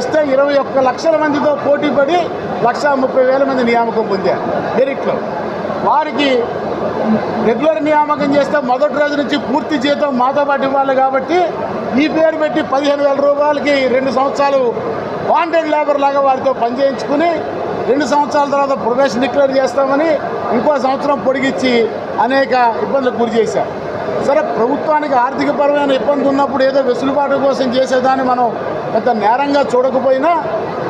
చేస్తే ఇరవై ఒక్క లక్షల మందితో పోటీ పడి లక్ష ముప్పై వేల మంది నియామకం పొందారు. మెరిట్లో వారికి రెగ్యులర్ నియామకం చేస్తే మొదటి రోజు నుంచి పూర్తి జీతం మాతో పాటు ఇవ్వాలి కాబట్టి ఈ పేరు పెట్టి పదిహేను వేల రూపాయలకి రెండు సంవత్సరాలు వాంటెడ్ లేబర్ లాగా వారితో పనిచేయించుకుని రెండు సంవత్సరాల తర్వాత ప్రొఫెషన్ డిక్లేర్ చేస్తామని ఇంకో సంవత్సరం పొడిగించి అనేక ఇబ్బందులకు గురి చేశారు. సరే ప్రభుత్వానికి ఆర్థికపరమైన ఇబ్బంది ఉన్నప్పుడు ఏదో వెసులుబాటు కోసం చేసేదాన్ని మనం పెద్ద నేరంగా చూడకపోయినా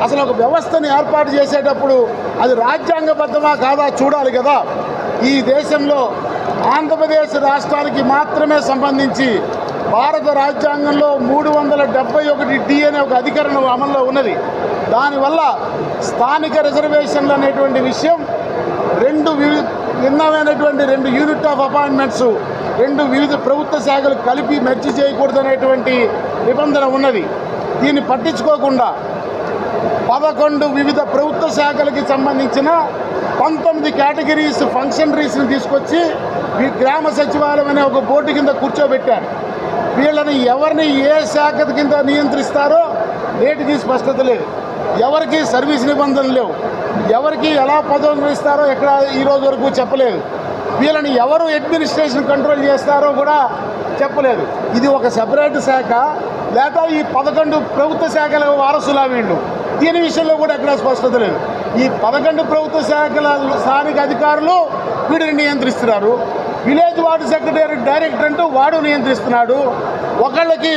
అసలు ఒక వ్యవస్థను ఏర్పాటు చేసేటప్పుడు అది రాజ్యాంగబద్ధమా కాదా చూడాలి కదా. ఈ దేశంలో ఆంధ్రప్రదేశ్ రాష్ట్రానికి మాత్రమే సంబంధించి భారత రాజ్యాంగంలో మూడు వందల డెబ్బై ఒకటి డి అనే ఒక అధికరణం అమల్లో ఉన్నది. దానివల్ల స్థానిక రిజర్వేషన్లు అనేటువంటి విషయం రెండు భిన్నమైనటువంటి రెండు యూనిట్ ఆఫ్ అపాయింట్మెంట్స్ రెండు వివిధ ప్రభుత్వ శాఖలు కలిపి మెర్చి చేయకూడదనేటువంటి నిబంధన ఉన్నది. దీన్ని పట్టించుకోకుండా పదకొండు వివిధ ప్రభుత్వ శాఖలకి సంబంధించిన పంతొమ్మిది కేటగిరీస్ ఫంక్షనరీస్ని తీసుకొచ్చి ఈ గ్రామ సచివాలయం అనే ఒక బోర్డు కింద కూర్చోబెట్టారు. వీళ్ళని ఎవరిని ఏ శాఖ కింద నియంత్రిస్తారో నేటికి స్పష్టత లేదు. ఎవరికి సర్వీస్ నిబంధనలు లేవు. ఎవరికి ఎలా పదవులు ఇస్తారో ఎక్కడ ఈ రోజు వరకు చెప్పలేదు. వీళ్ళని ఎవరు అడ్మినిస్ట్రేషన్ కంట్రోల్ చేస్తారో కూడా చెప్పలేదు. ఇది ఒక సెపరేట్ శాఖ లేదా ఈ పదకొండు ప్రభుత్వ శాఖల వారసులా వీళ్ళు. దీని విషయంలో కూడా ఎక్కడ స్పష్టత లేదు. ఈ పదకొండు ప్రభుత్వ శాఖల స్థానిక అధికారులు వీడిని నియంత్రిస్తున్నారు. విలేజ్ వార్డు సెక్రటరీ డైరెక్టర్ అంటూ వాడు నియంత్రిస్తున్నాడు. ఒకళ్ళకి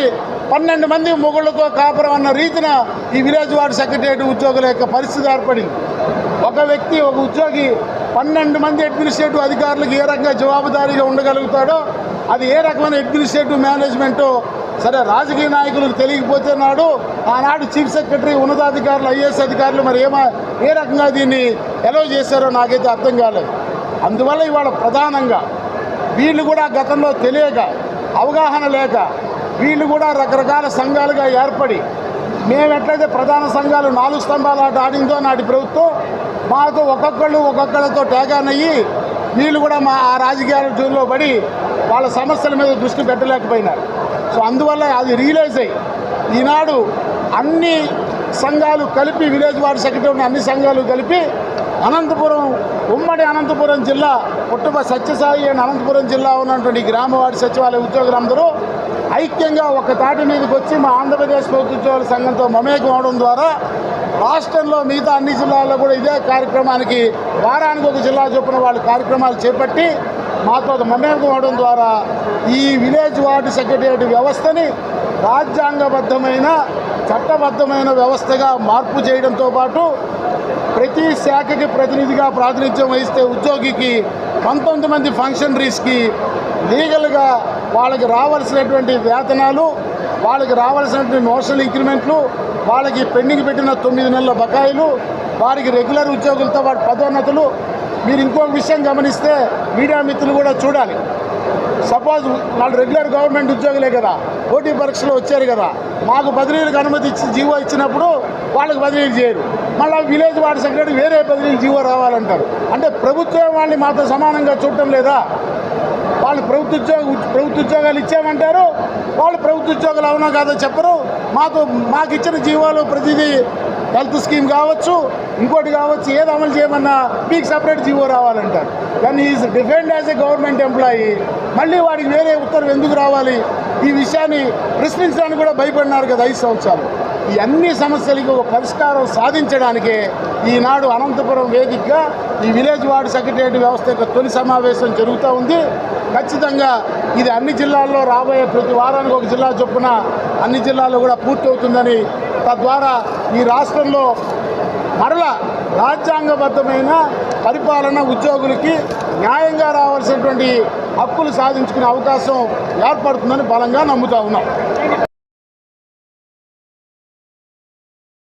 పన్నెండు మంది మొగుళ్ళతో కాపురం అన్న రీతిన ఈ విలేజ్ వార్డు సెక్రటరియట్ ఉద్యోగుల యొక్క పరిస్థితి ఏర్పడింది. ఒక వ్యక్తి ఒక ఉద్యోగి పన్నెండు మంది అడ్మినిస్ట్రేటివ్ అధికారులకు ఏ రకంగా జవాబుదారీగా ఉండగలుగుతాడో అది ఏ రకమైన అడ్మినిస్ట్రేటివ్ మేనేజ్మెంటో సరే రాజకీయ నాయకులకు తెలియకపోతే నాడు ఆనాడు చీఫ్ సెక్రటరీ ఉన్నతాధికారులు ఐఏఎస్ అధికారులు మరి ఏమా ఏ రకంగా దీన్ని ఎలో చేశారో నాకైతే అర్థం కాలేదు. అందువల్ల ఇవాళ ప్రధానంగా వీళ్ళు కూడా గతంలో తెలియక అవగాహన లేక వీళ్ళు కూడా రకరకాల సంఘాలుగా ఏర్పడి మేము ఎట్లయితే ప్రధాన సంఘాలు నాలుగు స్తంభాలు ఆట ఆడిందో నాటి ప్రభుత్వం మాకు ఒక్కొక్కళ్ళు ఒక్కొక్కళ్ళతో ట్యాగాన్ అయ్యి వీళ్ళు కూడా మా ఆ రాజకీయాల జోలిలో పడి వాళ్ళ సమస్యల మీద దృష్టి పెట్టలేకపోయినారు. సో అందువల్ల అది రియలైజ్ అయ్యి ఈనాడు అన్ని సంఘాలు కలిపి విలేజ్ వార్డు సెక్రటరీ ఉన్న అన్ని సంఘాలు కలిపి అనంతపురం ఉమ్మడి అనంతపురం జిల్లా పుట్టప సత్యసాయి అనంతపురం జిల్లా ఉన్నటువంటి గ్రామ వార్డు సచివాలయ ఉద్యోగులందరూ ఐక్యంగా ఒక తాటి మీదకి వచ్చి మా ఆంధ్రప్రదేశ్ ప్రభుత్వ సంఘంతో మమేకం అవడం ద్వారా రాష్ట్రంలో మిగతా అన్ని జిల్లాల్లో కూడా ఇదే కార్యక్రమానికి వారానికి ఒక జిల్లా చొప్పున వాళ్ళు కార్యక్రమాలు చేపట్టి మాతో మమేకం అవడం ద్వారా ఈ విలేజ్ వార్డు సెక్రటేరియట్ వ్యవస్థని రాజ్యాంగబద్ధమైన చట్టబద్ధమైన వ్యవస్థగా మార్పు చేయడంతో పాటు ప్రతి శాఖకి ప్రతినిధిగా ప్రాతినిధ్యం వహిస్తే ఉద్యోగికి పంతొమ్మిది మంది ఫంక్షనరీస్కి లీగల్గా వాళ్ళకి రావాల్సినటువంటి వేతనాలు వాళ్ళకి రావాల్సినటువంటి నోషనల్ ఇంక్రిమెంట్లు వాళ్ళకి పెండింగ్ పెట్టిన తొమ్మిది నెలల బకాయిలు వారికి రెగ్యులర్ ఉద్యోగులతో వాటి పదోన్నతులు. మీరు ఇంకొక విషయం గమనిస్తే మీడియా మిత్రులు కూడా చూడాలి. సపోజ్ వాళ్ళు రెగ్యులర్ గవర్నమెంట్ ఉద్యోగులే కదా పోటీ పరీక్షలు వచ్చారు కదా మాకు బదిలీలకు అనుమతి ఇచ్చి జీవో ఇచ్చినప్పుడు వాళ్ళకి బదిలీలు చేయరు. మళ్ళీ విలేజ్ వార్డు సెక్రటరీ వేరే బదిలీలు జీవో రావాలంటారు. అంటే ప్రభుత్వం వాళ్ళని మాతో సమానంగా చూడటం లేదా? వాళ్ళు ప్రభుత్వ ఉద్యోగ ప్రభుత్వ ఉద్యోగాలు ఇచ్చామంటారు వాళ్ళు ప్రభుత్వ ఉద్యోగాలు అవునా కాదో చెప్పరు. మాకు మాకు ఇచ్చిన జీవాలు ప్రతిదీ హెల్త్ స్కీమ్ కావచ్చు ఇంకోటి కావచ్చు ఏది అమలు చేయమన్నా మీకు సపరేట్ జీవో రావాలంటారు. కానీ is defend as a government employee మళ్ళీ వాడికి వేరే ఉత్తర్వు ఎందుకు రావాలి? ఈ విషయాన్ని ప్రశ్నించడానికి కూడా భయపడినారు కదా ఐదు సంవత్సరాలు. ఈ అన్ని సమస్యలకి ఒక పరిష్కారం సాధించడానికే ఈనాడు అనంతపురం వేదికగా ఈ విలేజ్ వార్డు సెక్రటేరియట్ వ్యవస్థ యొక్క తొలి సమావేశం జరుగుతూ ఉంది. ఖచ్చితంగా ఇది అన్ని జిల్లాల్లో రాబోయే ప్రతి వారానికి ఒక జిల్లా చొప్పున అన్ని జిల్లాల్లో కూడా పూర్తవుతుందని తద్వారా ఈ రాష్ట్రంలో మరల రాజ్యాంగబద్ధమైన పరిపాలన ఉద్యోగులకి న్యాయంగా రావాల్సినటువంటి హక్కులు సాధించుకునే అవకాశం ఏర్పడుతుందని బలంగా నమ్ముతా ఉన్నాం.